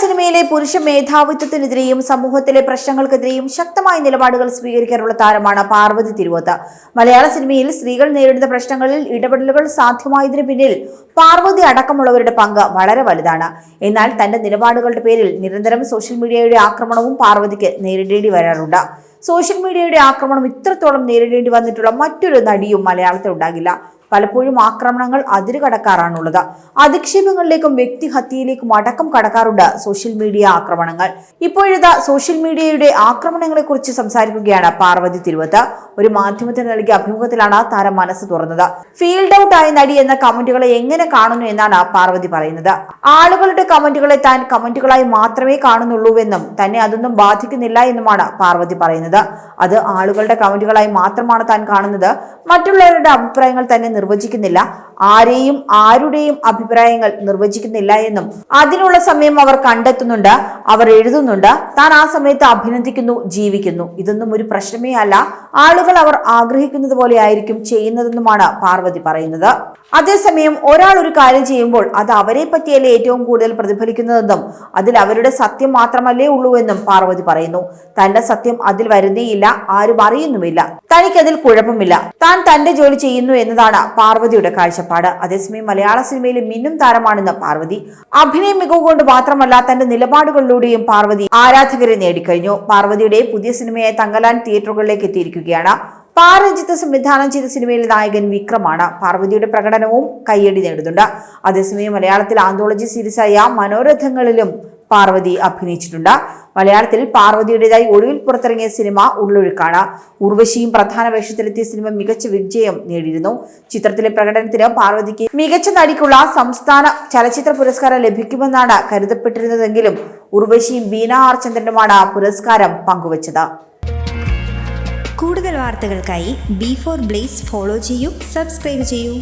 സിനിമയിലെ പുരുഷ മേധാവിത്വത്തിനെതിരെയും സമൂഹത്തിലെ പ്രശ്നങ്ങൾക്കെതിരെയും ശക്തമായ നിലപാടുകൾ സ്വീകരിക്കാനുള്ള താരമാണ് പാർവതി തിരുവോത്ത്. മലയാള സിനിമയിൽ സ്ത്രീകൾ നേരിടുന്ന പ്രശ്നങ്ങളിൽ ഇടപെടലുകൾ സാധ്യമായതിനു പിന്നിൽ പാർവതി അടക്കമുള്ളവരുടെ പങ്ക് വളരെ വലുതാണ്. എന്നാൽ തന്റെ നിലപാടുകളുടെ പേരിൽ നിരന്തരം സോഷ്യൽ മീഡിയയുടെ ആക്രമണവും പാർവതിക്ക് നേരിടേണ്ടി വരാറുണ്ട്. സോഷ്യൽ മീഡിയയുടെ ആക്രമണം ഇത്രത്തോളം നേരിടേണ്ടി വന്നിട്ടുള്ള മറ്റൊരു നടിയും മലയാളത്തിൽ ഉണ്ടാകില്ല പലപ്പോഴും ആക്രമണങ്ങൾ അതിരുകടക്കാറാണുള്ളത്. അധിക്ഷേപങ്ങളിലേക്കും വ്യക്തിഹത്യയിലേക്കും അടക്കം കടക്കാറുണ്ട് സോഷ്യൽ മീഡിയ ആക്രമണങ്ങൾ. ഇപ്പോഴത്തെ സോഷ്യൽ മീഡിയയുടെ ആക്രമണങ്ങളെ കുറിച്ച് സംസാരിക്കുകയാണ് പാർവതി തിരുവത്ത്. ഒരു മാധ്യമത്തിന് നൽകിയ അഭിമുഖത്തിലാണ് താരം മനസ്സ് തുറന്നത്. ഫീൽഡ് ഔട്ട് ആയ നടി എന്ന കമന്റുകളെ എങ്ങനെ കാണുന്നു എന്നാണ് പാർവതി പറയുന്നത്. ആളുകളുടെ കമന്റുകളെ താൻ കമന്റുകളായി മാത്രമേ കാണുന്നുള്ളൂവെന്നും തന്നെ അതൊന്നും ബാധിക്കുന്നില്ല എന്നുമാണ് പാർവതി പറയുന്നത്. അത് ആളുകളുടെ കമന്റുകളായി മാത്രമാണ് താൻ കാണുന്നത്. മറ്റുള്ളവരുടെ അഭിപ്രായങ്ങൾ തന്നെ നിർവചിക്കുന്നില്ല. ആരെയും ആരുടെയും അഭിപ്രായങ്ങൾ നിർവചിക്കുന്നില്ല എന്നും അതിനുള്ള സമയം അവർ കണ്ടെത്തുന്നുണ്ട് അവർ എഴുതുന്നുണ്ട്. താൻ ആ സമയത്ത് അഭിനന്ദിക്കുന്നു ജീവിക്കുന്നു. ഇതൊന്നും ഒരു പ്രശ്നമേ അല്ല. ആളുകൾ അവർ ആഗ്രഹിക്കുന്നത് പോലെ ആയിരിക്കും ചെയ്യുന്നതെന്നുമാണ് പാർവതി പറയുന്നത്. അതേസമയം ഒരാൾ ഒരു കാര്യം ചെയ്യുമ്പോൾ അത് അവരെ പറ്റിയല്ലേ ഏറ്റവും കൂടുതൽ പ്രതിഫലിക്കുന്നതെന്നും അതിൽ അവരുടെ സത്യം മാത്രമല്ലേ ഉള്ളൂ എന്നും പാർവതി പറയുന്നു. തന്റെ സത്യം അതിൽ വരുന്നേയില്ല ആരും അറിയുന്നുമില്ല. തനിക്കതിൽ കുഴപ്പമില്ല. താൻ തന്റെ ജോലി ചെയ്യുന്നു എന്നതാണ് പാർവതിയുടെ കാഴ്ചപ്പാട്. അതേസമയം മലയാള സിനിമയിലെ മിന്നും താരമാണെന്ന പാർവതി അഭിനയ മികവ് കൊണ്ട് മാത്രമല്ല തന്റെ നിലപാടുകളിലൂടെയും പാർവതി ആരാധകരെ നേടിക്കഴിഞ്ഞു. പാർവതിയുടെ പുതിയ സിനിമയായ തങ്കലാൻ തിയേറ്ററുകളിലേക്ക് എത്തിയിരിക്കുകയാണ്. പാരഞ്ജിത്ത് സംവിധാനം ചെയ്ത സിനിമയിലെ നായകൻ വിക്രമാണ്. പാർവതിയുടെ പ്രകടനവും കയ്യടി നേടുന്നുണ്ട്. അതേസമയം മലയാളത്തിൽ ആന്തോളജി സീരീസായ മനോരഥങ്ങളിലും പാർവതി അഭിനയിച്ചിട്ടുണ്ട്. മലയാളത്തിൽ പാർവതിയുടേതായി ഒടുവിൽ പുറത്തിറങ്ങിയ സിനിമ ഉള്ളൊഴുക്കാണ് ഉർവശിയും പ്രധാന വേഷത്തിലെത്തിയ സിനിമ മികച്ച വിജയം നേടിയിരുന്നു. ചിത്രത്തിലെ പ്രകടനത്തിന് പാർവതിക്ക് മികച്ച നടിക്കുള്ള സംസ്ഥാന ചലച്ചിത്ര പുരസ്കാരം ലഭിക്കുമെന്നാണ് കരുതപ്പെട്ടിരുന്നതെങ്കിലും ഉർവശിയും ബീന ആർ ചന്ദ്രനുമാണ് പുരസ്കാരം പങ്കുവച്ചത്. കൂടുതൽ വാർത്തകൾക്കായി ബി ഫോർ ബ്ലേസ് ഫോളോ ചെയ്യൂ സബ്സ്ക്രൈബ് ചെയ്യൂ.